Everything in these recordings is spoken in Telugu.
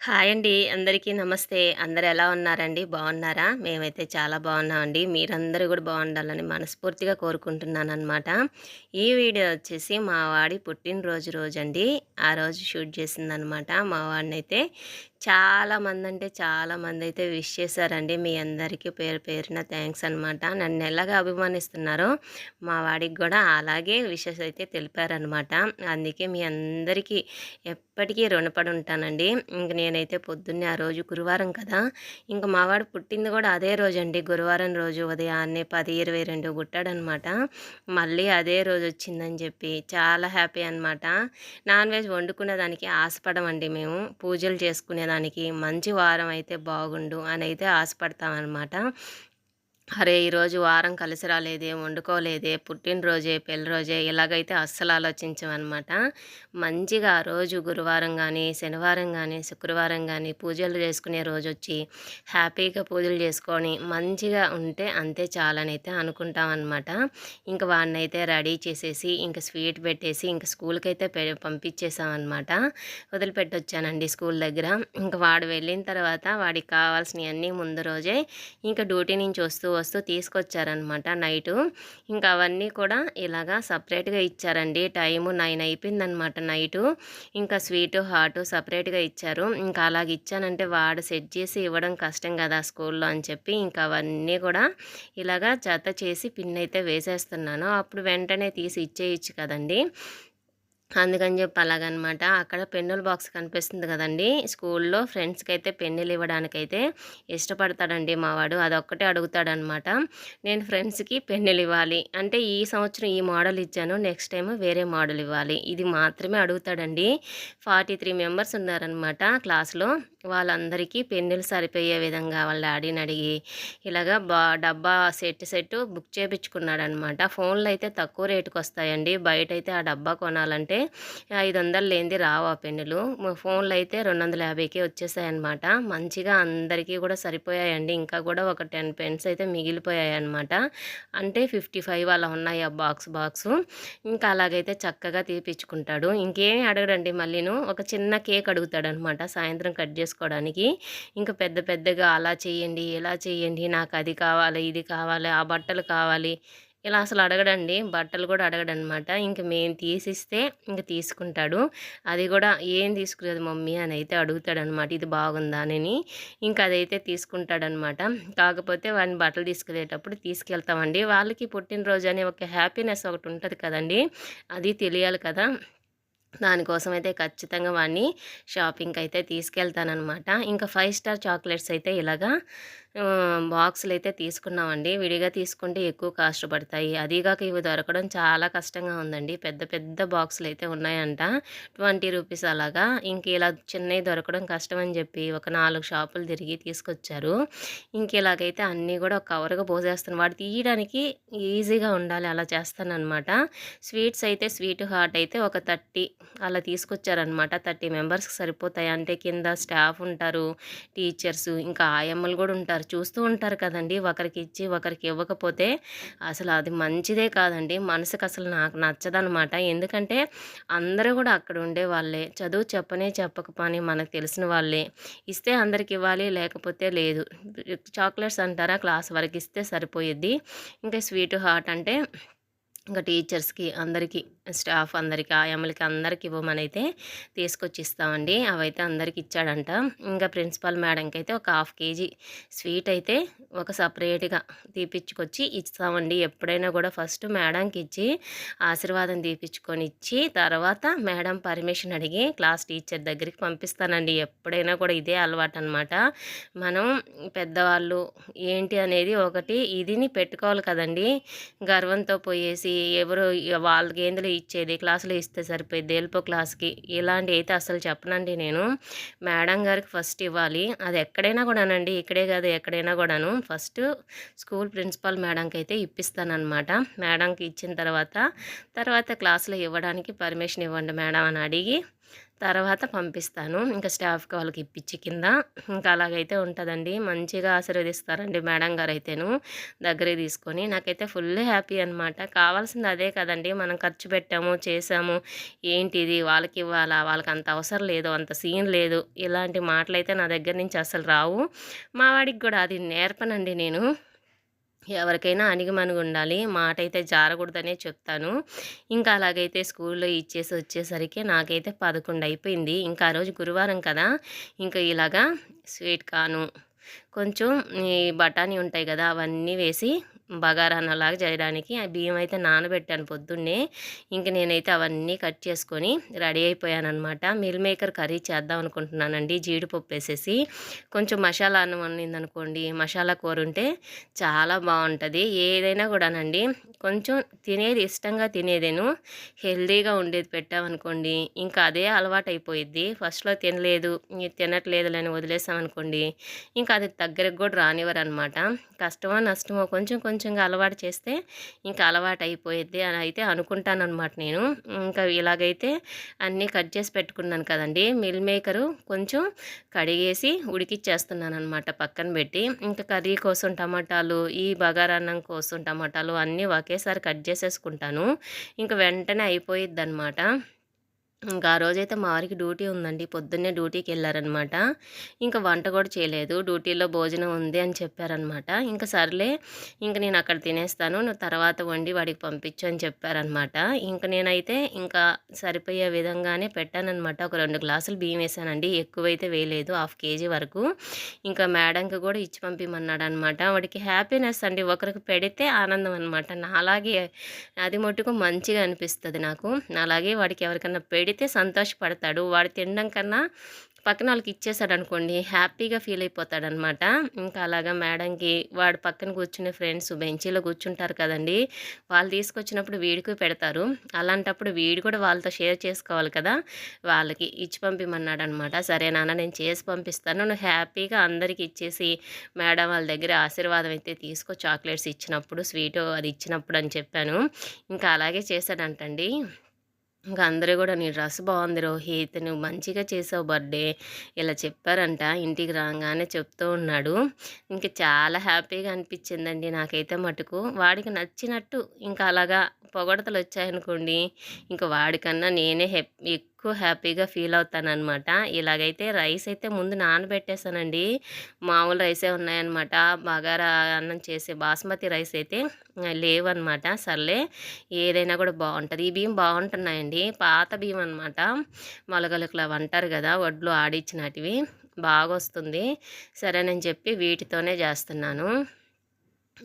హాయ్ అండి. అందరికీ నమస్తే. అందరు ఎలా ఉన్నారండి? బాగున్నారా? మేమైతే చాలా బాగున్నామండి. మీరందరూ కూడా బాగుండాలని మనస్ఫూర్తిగా కోరుకుంటున్నాను అనమాట ఈ వీడియో వచ్చేసి మా వాడి పుట్టినరోజు రోజు అండి ఆ రోజు షూట్ చేసిందనమాట మా వాడినైతే చాలామంది చాలా మంది అంటే చాలా మంది అయితే విష్ చేశారండి. మీ అందరికీ పేరు పేరున థ్యాంక్స్ అనమాట నన్ను ఎలాగ అభిమానిస్తున్నారో మా వాడికి కూడా అలాగే విషెస్ అయితే తెలిపారనమాట అందుకే మీ అందరికీ ఎప్పటికీ రుణపడి ఉంటానండి ఇంక నేనైతే పొద్దున్నే ఆ రోజు గురువారం కదా ఇంక మావాడు పుట్టింది కూడా అదే రోజు అండి గురువారం రోజు ఉదయాన్నే పది ఇరవై రెండు గుట్టాడనమాట మళ్ళీ అదే రోజు వచ్చిందని చెప్పి చాలా హ్యాపీ అనమాట నాన్ వెజ్ వండుకునే దానికి ఆశపడమండి మేము. పూజలు చేసుకునే దానికి మంచి వారం అయితే బాగుండు అని అయితే ఆశపడతామన్నమాట. అరే ఈరోజు వారం కలిసి రాలేదే వండుకోలేదే పుట్టినరోజే పెళ్ళిరోజే ఇలాగైతే అస్సలు ఆలోచించమన్నమాట మంచిగా ఆ రోజు గురువారం కానీ శనివారం కానీ శుక్రవారం కానీ పూజలు చేసుకునే రోజు వచ్చి హ్యాపీగా పూజలు చేసుకొని మంచిగా ఉంటే అంతే చాలని అయితే అనుకుంటాం అనమాట ఇంక వాడినైతే రెడీ చేసేసి ఇంక స్వీట్ పెట్టేసి ఇంక స్కూల్కి అయితే పంపించేసామన్నమాట వదిలిపెట్టొచ్చానండి స్కూల్ దగ్గర. ఇంక వాడు వెళ్ళిన తర్వాత వాడికి కావాల్సినవన్నీ ముందు రోజే ఇంకా డ్యూటీ నుంచి వస్తూ వస్తూ తీసుకొచ్చారనమాట నైటు. ఇంకా అవన్నీ కూడా ఇలాగా సపరేట్గా ఇచ్చారండి. టైము నైన్ అయిపోయిందనమాట నైటు. ఇంకా స్వీటు హాటు సపరేట్గా ఇచ్చారు. ఇంకా అలాగ ఇచ్చానంటే వాడు సెట్ చేసి ఇవ్వడం కష్టం కదా స్కూల్లో అని చెప్పి ఇంకా అవన్నీ కూడా ఇలాగా జత చేసి పిన్ అయితే వేసేస్తున్నాను. అప్పుడు వెంటనే తీసి ఇచ్చేయచ్చు కదండి. అందుకని చెప్పి అలాగనమాట. అక్కడ పెన్నుల బాక్స్ కనిపిస్తుంది కదండి. స్కూల్లో ఫ్రెండ్స్కి అయితే పెన్నులు ఇవ్వడానికైతే ఇష్టపడతాడండి మావాడు. అదొక్కటే అడుగుతాడనమాట. నేను ఫ్రెండ్స్కి పెన్నులు ఇవ్వాలి. అంటే ఈ సంవత్సరం ఈ మోడల్ ఇచ్చాను. నెక్స్ట్ టైం వేరే మోడల్ ఇవ్వాలి. ఇది మాత్రమే అడుగుతాడండి. ఫార్టీ త్రీ మెంబర్స్ ఉన్నారనమాట క్లాస్లో. వాళ్ళందరికీ పెన్నులు సరిపోయే విధంగా వాళ్ళ డాడీని అడిగి ఇలాగా బా డబ్బా సెట్ సెట్ బుక్ చేయించుకున్నాడు అనమాట ఫోన్లు అయితే తక్కువ రేటుకి వస్తాయండి బయట అయితే ఆ డబ్బా కొనాలంటే ఐదు వందలు లేనిది రావు ఆ పెన్నులు. ఫోన్లు అయితే రెండు వందల యాభైకే వచ్చేసాయన్నమాట మంచిగా అందరికీ కూడా సరిపోయాయండి. ఇంకా కూడా ఒక టెన్ పెన్స్ అయితే మిగిలిపోయాయి అనమాట అంటే ఫిఫ్టీ ఫైవ్ అలా ఉన్నాయి ఆ బాక్స్ బాక్స్. ఇంకా అలాగైతే చక్కగా తీపిచ్చుకుంటాడు. ఇంకేమీ అడగడండి మళ్ళీను. ఒక చిన్న కేక్ అడుగుతాడు అనమాట సాయంత్రం కట్ చేసుకోవడానికి. ఇంకా పెద్ద పెద్దగా అలా చేయండి ఇలా చేయండి నాకు అది కావాలి ఇది కావాలి ఆ బట్టలు కావాలి. ఇలా అసలు అడగడండి. బట్టలు కూడా అడగడనమాట. ఇంక మేము తీసిస్తే ఇంక తీసుకుంటాడు. అది కూడా ఏం తీసుకునేది మమ్మీ అని అయితే అడుగుతాడనమాట. ఇది బాగుందా అని ఇంకా అదైతే తీసుకుంటాడనమాట. కాకపోతే వాడిని బట్టలు తీసుకెళ్ళేటప్పుడు తీసుకెళ్తామండి. వాళ్ళకి పుట్టినరోజు అనే ఒక హ్యాపీనెస్ ఒకటి ఉంటుంది కదండి. అది తెలియాలి కదా. దానికోసం అయితే ఖచ్చితంగా వాడిని షాపింగ్కి అయితే తీసుకెళ్తానమాట ఇంకా ఫైవ్ స్టార్ చాక్లెట్స్ అయితే ఇలాగా బాక్సులు అయితే తీసుకున్నామండి. విడిగా తీసుకుంటే ఎక్కువ కాస్ట్ పడతాయి అదీగాక ఇవి దొరకడం చాలా కష్టంగా ఉందండి. పెద్ద పెద్ద బాక్సులు అయితే ఉన్నాయంట. ట్వంటీ రూపీస్ అలాగా. ఇంక ఇలా చిన్నవి దొరకడం కష్టం అని చెప్పి ఒక నాలుగు షాపులు తిరిగి తీసుకొచ్చారు. ఇంక ఇలాగైతే అన్నీ కూడా ఒక కవర్గా పోసేస్తాను. వాడు తీయడానికి ఈజీగా ఉండాలి. అలా చేస్తాను అనమాట స్వీట్స్ అయితే స్వీట్ హార్ట్ అయితే ఒక థర్టీ అలా తీసుకొచ్చారనమాట థర్టీ మెంబర్స్కి సరిపోతాయి. అంటే కింద స్టాఫ్ ఉంటారు టీచర్స్ ఇంకా ఆయమ్మలు కూడా ఉంటారు. ఉంటారు. చూస్తూ ఉంటారు కదండి. ఒకరికి ఇచ్చి ఒకరికి ఇవ్వకపోతే అసలు అది మంచిదే కాదండి. మనసుకు అసలు నాకు నచ్చదనమాట ఎందుకంటే అందరూ కూడా అక్కడ ఉండే వాళ్ళే. చదువు చెప్పనే చెప్పకపోని మనకు తెలిసిన వాళ్ళే. ఇస్తే అందరికి ఇవ్వాలి లేకపోతే లేదు. చాక్లెట్స్ అంటారా? క్లాస్ వరకు ఇస్తే సరిపోయిద్ది. ఇంకా స్వీట్ హాట్ అంటే ఇంకా టీచర్స్కి అందరికీ స్టాఫ్ అందరికీ ఆయమ్మలకి అందరికి ఇవ్వమనైతే తీసుకొచ్చి ఇస్తామండి అవైతే అందరికి ఇచ్చాడంట. ఇంకా ప్రిన్సిపాల్ మేడంకి అయితే ఒక హాఫ్ కేజీ స్వీట్ అయితే ఒక సపరేట్గా తీపిచ్చుకొచ్చి ఇస్తామండి. ఎప్పుడైనా కూడా ఫస్ట్ మేడంకి ఇచ్చి ఆశీర్వాదం తీపిచ్చుకొని ఇచ్చి తర్వాత మేడం పర్మిషన్ అడిగి క్లాస్ టీచర్ దగ్గరికి పంపిస్తానండి. ఎప్పుడైనా కూడా ఇదే అలవాటు అనమాట మనం పెద్దవాళ్ళు ఏంటి అనేది ఒకటి ఇదిని పెట్టుకోవాలి కదండి. గర్వంతో పోయేసి ఎవరు వాళ్ళకి ఏందులో ఇచ్చేది క్లాసులు ఇస్తే సరిపోయింది ఎల్పో క్లాస్కి. ఇలాంటి అయితే అసలు చెప్పనండి నేను. మేడం గారికి ఫస్ట్ ఇవ్వాలి. అది ఎక్కడైనా కూడానండి ఇక్కడే కాదు ఎక్కడైనా కూడాను. ఫస్ట్ స్కూల్ ప్రిన్సిపాల్ మేడంకి అయితే ఇప్పిస్తానమాట మేడంకి ఇచ్చిన తర్వాత తర్వాత క్లాసులో ఇవ్వడానికి పర్మిషన్ ఇవ్వండి మేడం అని అడిగి తర్వాత పంపిస్తాను. ఇంకా స్టాఫ్కి వాళ్ళకి ఇప్పించి కింద. ఇంకా అలాగైతే ఉంటుందండి. మంచిగా ఆశీర్వదిస్తారండి మేడం గారు అయితేను దగ్గరే తీసుకొని నాకైతే ఫుల్ హ్యాపీ అనమాట కావాల్సింది అదే కదండి. మనం ఖర్చు పెట్టాము చేసాము ఏంటిది? వాళ్ళకి ఇవ్వాలా? వాళ్ళకి అంత అవసరం లేదు. అంత సీన్ లేదు. ఇలాంటి మాటలు అయితే నా దగ్గర నుంచి అసలు రావు. మా వాడికి కూడా అది నేర్పనండి నేను. ఎవరికైనా అణిగిమణిగి ఉండాలి మాట అయితే జారకూడదనే చెప్తాను. ఇంకా అలాగైతే స్కూల్లో ఇచ్చేసి వచ్చేసరికి నాకైతే పదకొండు అయిపోయింది ఇంకా ఆ రోజు గురువారం కదా ఇంకా ఇలాగా స్వీట్ కాను కొంచెం ఈ బఠానీ ఉంటాయి కదా అవన్నీ వేసి బగారాన్నలాగా చేయడానికి. ఆ బియ్యం అయితే నానబెట్టాను పొద్దున్నే. ఇంక నేనైతే అవన్నీ కట్ చేసుకొని రెడీ అయిపోయాను అనమాట మిల్ మేకర్ కర్రీ చేద్దాం అనుకుంటున్నానండి. జీడిపప్పు వేసేసి. కొంచెం మసాలా అన్నం వండిందనుకోండి మసాలా కూర ఉంటే చాలా బాగుంటుంది. ఏదైనా కూడానండి. కొంచెం తినేది ఇష్టంగా తినేదేను. హెల్దీగా ఉండేది పెట్టామనుకోండి. ఇంకా అదే అలవాటు అయిపోయిద్ది ఫస్ట్లో తినలేదు. తినట్లేదులని వదిలేసామనుకోండి. ఇంకా అది దగ్గరకు కూడా రానివ్వరు అనమాట కష్టమో నష్టమో కొంచెం కొంచెంగా అలవాటు చేస్తే ఇంకా అలవాటు అయిపోయిద్ది అని అయితే అనుకుంటాను అనమాట నేను. ఇంకా ఇలాగైతే అన్నీ కట్ చేసి పెట్టుకున్నాను కదండి. మిల్ మేకరు కొంచెం కడిగేసి ఉడికిచ్చేస్తున్నాను అనమాట పక్కన పెట్టి. ఇంకా కర్రీ కోసం టమాటాలు ఈ బగారాన్నం కోసం టమాటాలు అన్నీ ఒకేసారి కట్ చేసేసుకుంటాను. ఇంకా వెంటనే అయిపోయిద్ది అనమాట ఇంకా ఆ రోజైతే మా వారికి డ్యూటీ ఉందండి. పొద్దున్నే డ్యూటీకి వెళ్ళారనమాట. ఇంకా వంట కూడా చేయలేదు. డ్యూటీలో భోజనం ఉంది అని చెప్పారనమాట. ఇంకా సర్లే ఇంకా నేను అక్కడ తినేస్తాను. నువ్వు తర్వాత వండి వాడికి పంపించు అని చెప్పారనమాట. ఇంకా నేనైతే ఇంకా సరిపోయే విధంగానే పెట్టానమాట ఒక రెండు గ్లాసులు బియ్యం వేసానండి. ఎక్కువైతే వేయలేదు. హాఫ్ కేజీ వరకు. ఇంకా మేడంకి కూడా ఇచ్చి పంపిమన్నాడు అనమాట వాడికి హ్యాపీనెస్ అండి. ఒకరికి పెడితే ఆనందం అనమాట. నాలాగే అది మట్టుకు మంచిగా అనిపిస్తుంది నాకు. అలాగే వాడికి ఎవరికన్నా పెడి పెడితే సంతోషపడతాడు. వాడు తినడం కన్నా పక్కన వాళ్ళకి ఇచ్చేసాడు అనుకోండి హ్యాపీగా ఫీల్ అయిపోతాడనమాట ఇంకా అలాగా మేడంకి వాడు పక్కన కూర్చునే ఫ్రెండ్స్ బెంచీలో కూర్చుంటారు కదండి వాళ్ళు తీసుకొచ్చినప్పుడు వీడికి పెడతారు. అలాంటప్పుడు వీడు కూడా వాళ్ళతో షేర్ చేసుకోవాలి కదా వాళ్ళకి ఇచ్చి పంపిమన్నాడు అనమాట సరే నాన్న నేను చేసి పంపిస్తాను. నువ్వు హ్యాపీగా అందరికి ఇచ్చేసి మేడం వాళ్ళ దగ్గర ఆశీర్వాదం అయితే తీసుకో చాక్లెట్స్ ఇచ్చినప్పుడు స్వీట్ అది ఇచ్చినప్పుడు అని చెప్పాను. ఇంకా అలాగే చేశాడంటండి. ఇంకా అందరూ కూడా నీ డ్రెస్ బాగుంది రోహిత్ నువ్వు మంచిగా చేసావు బర్త్డే ఇలా చెప్పారంట. ఇంటికి రాగానే చెప్తూ ఉన్నాడు. ఇంకా చాలా హ్యాపీగా అనిపించిందండి నాకైతే మటుకు. వాడికి నచ్చినట్టు ఇంకా అలాగా పొగడతలు వచ్చాయనుకోండి ఇంకా వాడికన్నా నేనే హెప్ ఎక్కువ హ్యాపీగా ఫీల్ అవుతానమాట ఇలాగైతే రైస్ అయితే ముందు నానబెట్టేసానండి. మామూలు రైసే ఉన్నాయన్నమాట బగారా అన్నం చేసే బాస్మతి రైస్ అయితే లేవన్నమాట సర్లే ఏదైనా కూడా బాగుంటుంది. ఈ బియ్యం బాగుంటున్నాయండి. పాత బియ్యం అనమాట. మొలగలకులు అవి అంటారు కదా వడ్లు ఆడిచ్చినటివి. బాగా వస్తుంది సరేనని చెప్పి వీటితోనే చేస్తున్నాను.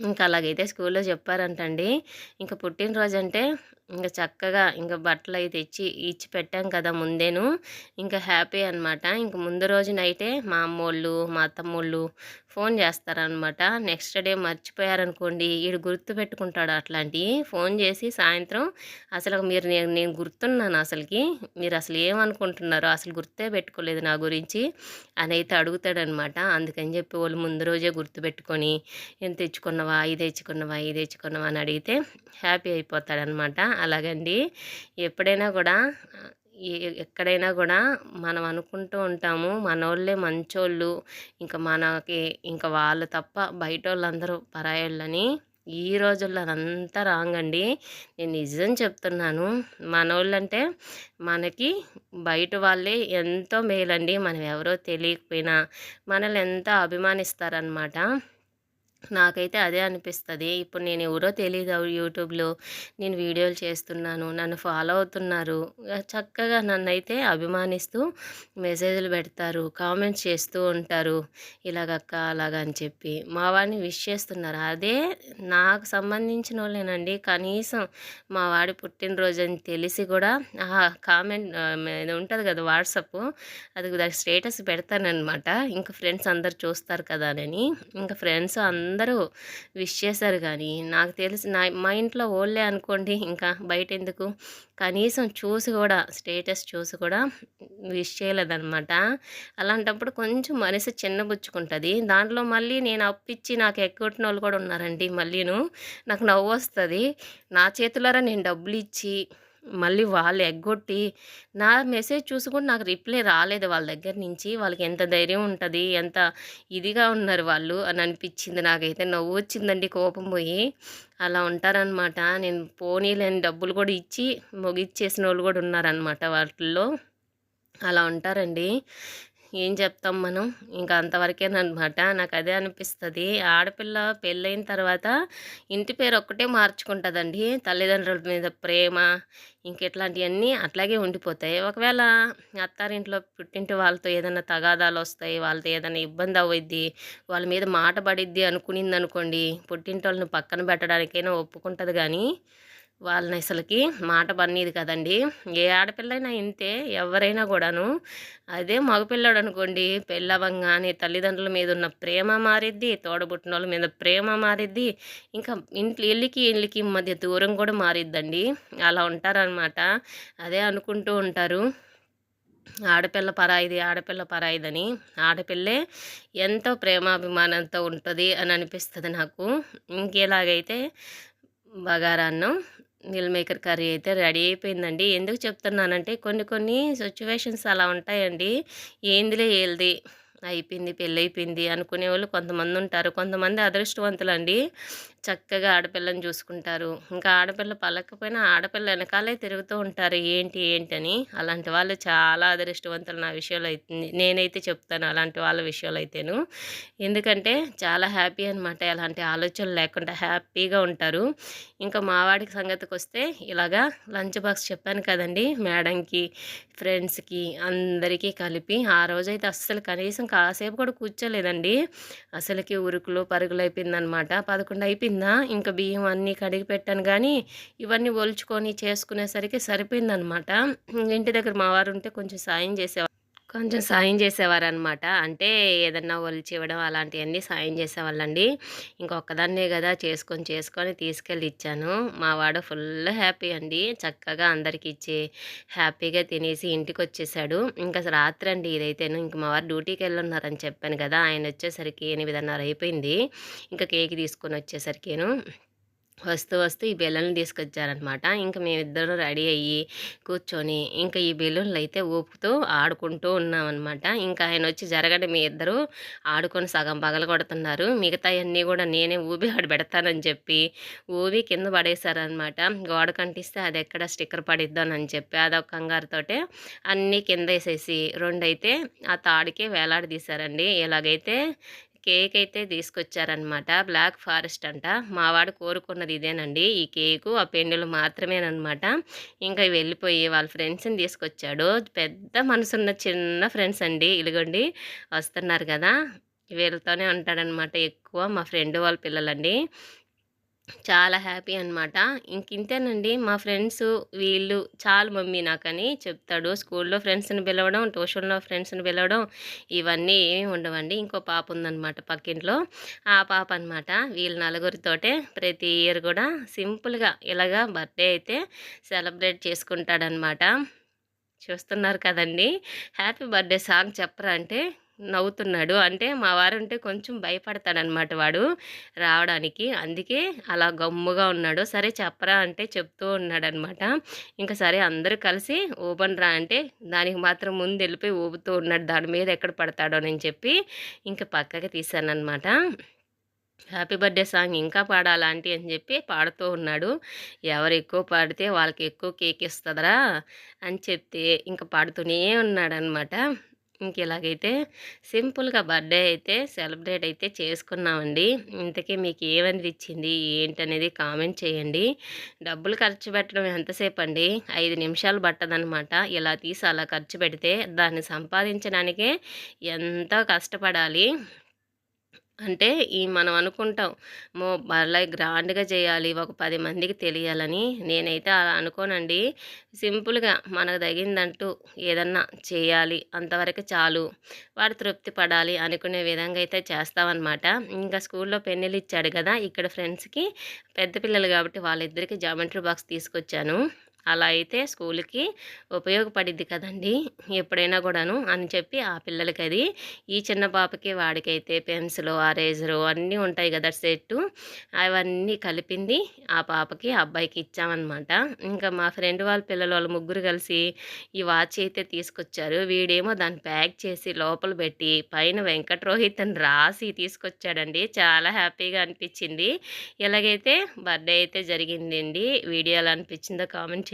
ఇంకా అలాగైతే స్కూల్లో చెప్పారంటండి. ఇంకా పుట్టినరోజు అంటే ఇంకా చక్కగా ఇంకా బట్టలు అయితే తెచ్చి ఇచ్చి పెట్టాం కదా ముందేను. ఇంకా హ్యాపీ అనమాట ఇంక ముందు రోజు నైటే మా అమ్మోళ్ళు మా అత్తమ్మోళ్ళు ఫోన్ చేస్తారనమాట. నెక్స్ట్ డే మర్చిపోయారనుకోండి వీడు గుర్తు పెట్టుకుంటాడు అట్లాంటివి ఫోన్ చేసి సాయంత్రం అసలు మీరు నేను నేను గుర్తున్నాను అసలుకి. మీరు అసలు ఏమనుకుంటున్నారో అసలు గుర్తే పెట్టుకోలేదు నా గురించి అని అయితే అడుగుతాడనమాట. అందుకని చెప్పి వాళ్ళు ముందు రోజే గుర్తు పెట్టుకొని ఏం తెచ్చుకున్నవా? ఇది తెచ్చుకున్నవా? ఇది తెచ్చుకున్నవా? అని అడిగితే హ్యాపీ అయిపోతాడనమాట. అలాగండి. ఎప్పుడైనా కూడా ఎక్కడైనా కూడా మనం అనుకుంటూ ఉంటాము మనోళ్ళే మంచోళ్ళు ఇంకా మనకి ఇంకా వాళ్ళు తప్ప బయట వాళ్ళందరూ పరాయోళ్ళని. ఈ రోజుల్లో అదంతా రాంగ్ అండి నేను నిజం చెప్తున్నాను. మనోళ్ళంటే మనకి బయట వాళ్ళే ఎంతో మేలండి. మనం ఎవరో తెలియకపోయినా మనల్ని ఎంతో అభిమానిస్తారనమాట నాకైతే అదే అనిపిస్తుంది. ఇప్పుడు నేను ఎవరో తెలియదు యూట్యూబ్లో. నేను వీడియోలు చేస్తున్నాను. నన్ను ఫాలో అవుతున్నారు. చక్కగా నన్ను అయితే అభిమానిస్తూ మెసేజ్లు పెడతారు. కామెంట్స్ చేస్తూ ఉంటారు. ఇలాగక్క అలాగ అని చెప్పి. మా వాడిని విష్ చేస్తున్నారు. అదే నాకు సంబంధించిన వాళ్ళేనండి కనీసం మా వాడి పుట్టినరోజు అని తెలిసి కూడా కామెంట్ ఉంటుంది కదా వాట్సాప్. అది దానికి స్టేటస్ పెడతానమాట ఇంకా ఫ్రెండ్స్ అందరు చూస్తారు కదా అని. ఇంకా ఫ్రెండ్స్ అందరూ అందరూ విష్ చేశారు కానీ నాకు తెలిసి నా మా ఇంట్లో ఓళ్ళే అనుకోండి ఇంకా బయట ఎందుకు కనీసం చూసి కూడా స్టేటస్ చూసి కూడా విష్ చేయలేదన్నమాట. అలాంటప్పుడు కొంచెం మనసు చిన్నబుచ్చుకుంటుంది. దాంట్లో మళ్ళీ నేను అప్పిచ్చి నాకు ఎక్కొట్టిన వాళ్ళు కూడా ఉన్నారండి మళ్ళీను. నాకు నవ్వు వస్తుంది నా చేతులారా నేను డబ్బులు ఇచ్చి మళ్ళీ వాళ్ళు ఎగ్గొట్టి నా మెసేజ్ చూసి కూడా నాకు రిప్లై రాలేదు వాళ్ళ దగ్గర నుంచి. వాళ్ళకి ఎంత ధైర్యం ఉంటుంది ఎంత ఇదిగా ఉన్నారు వాళ్ళు అని అనిపించింది నాకైతే. నవ్వు వచ్చిందండి కోపం పోయి. అలా ఉంటారనమాట నేను పోనీలేని డబ్బులు కూడా ఇచ్చి ముగిచ్చేసిన వాళ్ళు కూడా ఉన్నారనమాట వాటిల్లో. అలా ఉంటారండి. ఏం చెప్తాం మనం? ఇంకా అంతవరకేనమాట నాకు అదే అనిపిస్తుంది. ఆడపిల్ల పెళ్ళైన తర్వాత ఇంటి పేరు ఒక్కటే మార్చుకుంటుందండి. తల్లిదండ్రుల మీద ప్రేమ ఇంకెట్లాంటివన్నీ అట్లాగే ఉండిపోతాయి. ఒకవేళ అత్తారింట్లో పుట్టింటి వాళ్ళతో ఏదైనా తగాదాలు వస్తాయి వాళ్ళతో ఏదైనా ఇబ్బంది అవుద్ది వాళ్ళ మీద మాట పడిద్ది అనుకునింది అనుకోండి పుట్టింటి వాళ్ళని పక్కన పెట్టడానికైనా ఒప్పుకుంటుంది కానీ వాళ్ళని అసలుకి మాట పన్నీది కదండి. ఏ ఆడపిల్లైనా ఇంతే ఎవరైనా కూడాను. అదే మగపిల్లాడు అనుకోండి పెళ్ళవంగానే తల్లిదండ్రుల మీద ఉన్న ప్రేమ మారిద్ది తోడబుట్టిన వాళ్ళ మీద ప్రేమ మారిద్ది ఇంకా ఇంట్లో ఇల్లుకి ఇళ్ళకి మధ్య దూరం కూడా మారిద్దండి. అలా ఉంటారనమాట అదే అనుకుంటూ ఉంటారు. ఆడపిల్ల పరాయిది ఆడపిల్ల పరాయిదని. ఆడపిల్లే ఎంతో ప్రేమాభిమానంతో ఉంటుంది అని అనిపిస్తుంది నాకు. ఇంకేలాగైతే బగారాన్నం మిల్ మేకర్ కర్రీ అయితే రెడీ అయిపోయిందండి. ఎందుకు చెప్తున్నానంటే కొన్ని కొన్ని సిచ్యువేషన్స్ అలా ఉంటాయండి. ఏందిలే ఏల్ది అయిపోయింది పెళ్ళైపోయింది అనుకునే వాళ్ళు కొంతమంది ఉంటారు. కొంతమంది అదృష్టవంతులండి. చక్కగా ఆడపిల్లని చూసుకుంటారు. ఇంకా ఆడపిల్ల పలకపోయినా ఆడపిల్ల వెనకాలే తిరుగుతూ ఉంటారు. ఏంటి ఏంటని అలాంటి వాళ్ళు చాలా అదృష్టవంతులు నా విషయంలో అయితే నేనైతే చెప్తాను అలాంటి వాళ్ళ విషయంలో అయితేను. ఎందుకంటే చాలా హ్యాపీ అనమాట ఎలాంటి ఆలోచనలు లేకుండా హ్యాపీగా ఉంటారు. ఇంకా మావాడికి సంగతికి వస్తే ఇలాగా లంచ్ బాక్స్ చెప్పాను కదండి. మేడంకి ఫ్రెండ్స్కి అందరికీ కలిపి ఆ రోజైతే అస్సలు కనీసం కాసేపు కూడా కూర్చోలేదండి. అసలుకి ఉరుకులు పరుగులు అయిపోయిందనమాట పదకొండు అయిపోయింది. అయిపోయిందా ఇంకా బియ్యం అన్నీ కడిగి పెట్టాను కానీ ఇవన్నీ ఒలుచుకొని చేసుకునేసరికి సరిపోయిందనమాట. ఇంటి దగ్గర మా వారు ఉంటే కొంచెం సాయం చేసేవారు. కొంచెం సాయం చేసేవారనమాట అంటే ఏదన్నా ఒలిచి ఇవ్వడం అలాంటివన్నీ సాయం చేసేవాళ్ళండి. ఇంకొకదాన్నే కదా చేసుకొని చేసుకొని తీసుకెళ్ళి ఇచ్చాను. మా వాడు ఫుల్ హ్యాపీ అండి. చక్కగా అందరికి ఇచ్చి హ్యాపీగా తినేసి ఇంటికి వచ్చేసాడు ఇంకా రాత్రి అండి ఇదైతేను. ఇంక మా వారు డ్యూటీకి వెళ్ళున్నారని చెప్పాను కదా ఆయన వచ్చేసరికి ఎనిమిదిన్నర అయిపోయింది. ఇంకా కేక్ తీసుకొని వచ్చేసరికేను వస్తూ వస్తూ ఈ బెలూన్లు తీసుకొచ్చారనమాట. ఇంకా మేమిద్దరం రెడీ అయ్యి కూర్చొని ఇంకా ఈ బెలూన్లు అయితే ఊపుతూ ఆడుకుంటూ ఉన్నామన్నమాట ఇంకా ఆయన వచ్చి జరగడం మీ ఇద్దరు ఆడుకొని సగం పగల కొడుతున్నారు. మిగతా అన్నీ కూడా నేనే ఊబి ఆడు పెడతానని చెప్పి ఊబి కింద పడేశారనమాట. గోడ కంటిస్తే అది ఎక్కడ స్టిక్కర్ పడిద్దానని చెప్పి అదొక కంగారుతోటే అన్నీ కింద వేసేసి రెండైతే ఆ తాడికే వేలాడదీశారండి. ఇలాగైతే కేక్ అయితే తీసుకొచ్చారనమాట. బ్లాక్ ఫారెస్ట్ అంట. మావాడు కోరుకున్నది ఇదేనండి. ఈ కేకు ఆ పెన్నులు మాత్రమేనమాట ఇంకా వెళ్ళిపోయి వాళ్ళ ఫ్రెండ్స్ని తీసుకొచ్చాడు. పెద్ద మనసున్న చిన్న ఫ్రెండ్స్ అండి. ఇలుగండి వస్తున్నారు కదా. వీళ్ళతోనే ఉంటాడనమాట ఎక్కువ మా ఫ్రెండ్ వాళ్ళ పిల్లలండి. చాలా హ్యాపీ అనమాట ఇంక ఇంతేనండి. మా ఫ్రెండ్స్ వీళ్ళు చాలా మమ్మీ నాకని చెప్తాడు. స్కూల్లో ఫ్రెండ్స్ని పిలవడం ట్యూషన్లో ఫ్రెండ్స్ని పిలవడం ఇవన్నీ ఏమి ఉండవండి. ఇంకో పాప ఉందన్నమాట పక్కింట్లో. ఆ పాప అనమాట వీళ్ళ నలుగురితోటే ప్రతి ఇయర్ కూడా సింపుల్గా ఇలాగా బర్త్డే అయితే సెలబ్రేట్ చేసుకుంటాడనమాట చూస్తున్నారు కదండి. హ్యాపీ బర్త్డే సాంగ్ చెప్పరా అంటే నవ్వుతున్నాడు. అంటే మా వారు ఉంటే కొంచెం భయపడతాడనమాట వాడు రావడానికి. అందుకే అలా గమ్ముగా ఉన్నాడు. సరే చెప్పరా అంటే చెప్తూ ఉన్నాడనమాట. ఇంకా సరే అందరూ కలిసి ఓపెన్ రా అంటే దానికి మాత్రం ముందు వెళ్ళిపోయి ఊపుతూ ఉన్నాడు. దాని మీద ఎక్కడ పడతాడో అని చెప్పి ఇంకా పక్కకి తీశానమాట హ్యాపీ బర్త్డే సాంగ్ ఇంకా పాడాలాంటి అని చెప్పి పాడుతూ ఉన్నాడు. ఎవరు ఎక్కువ పాడితే వాళ్ళకి ఎక్కువ కేక్ ఇస్తుందరా అని చెప్తే ఇంకా పాడుతూనే ఉన్నాడనమాట. ఇంక ఇలాగైతే సింపుల్గా బర్త్డే అయితే సెలబ్రేట్ అయితే చేసుకున్నామండి. ఇంతకీ మీకు ఏమనిపించింది ఏంటనేది కామెంట్ చేయండి. డబ్బులు ఖర్చు పెట్టడం ఎంతసేపు అండి ఐదు నిమిషాలు పట్టదనమాట ఇలా తీసి అలా ఖర్చు పెడితే దాన్ని సంపాదించడానికే ఎంతో కష్టపడాలి. అంటే ఈ మనం అనుకుంటాం మో భలే గ్రాండ్గా చేయాలి ఒక పది మందికి తెలియాలని. నేనైతే అలా అనుకోనండి. సింపుల్గా మనకు తగిందంటూ ఏదన్నా చేయాలి అంతవరకు చాలు వాడు తృప్తి పడాలి అనుకునే విధంగా అయితే చేస్తామన్నమాట. ఇంకా స్కూల్లో పెన్నెలు ఇచ్చాడు కదా ఇక్కడ ఫ్రెండ్స్కి పెద్ద పిల్లలు కాబట్టి వాళ్ళిద్దరికి జామెంట్రీ బాక్స్ తీసుకొచ్చాను. అలా అయితే స్కూల్‌కి ఉపయోగపడిద్ది కదండీ! ఎప్పుడైనా కూడాను అని చెప్పి ఆ పిల్లలకి అది. ఈ చిన్న పాపకి వాడికైతే పెన్సిలు, ఎరేజరు అన్నీ ఉంటాయి కదా! సెట్టు అవన్నీ కలిపింది ఆ పాపకి, అబ్బాయికి ఇచ్చామనమాట. ఇంకా మా ఫ్రెండ్ వాళ్ళ పిల్లలు వాళ్ళు ముగ్గురు కలిసి ఈ వాచ్ అయితే తీసుకొచ్చారు. వీడేమో దాన్ని ప్యాక్ చేసి లోపల పెట్టి పైన వెంకటరోహిత్ అని రాసి తీసుకొచ్చాడండి. చాలా హ్యాపీగా అనిపించింది. ఎలాగైతే బర్త్‌డే అయితే జరిగిందండి. వీడియో ఎలా అనిపించిందో కామెంట్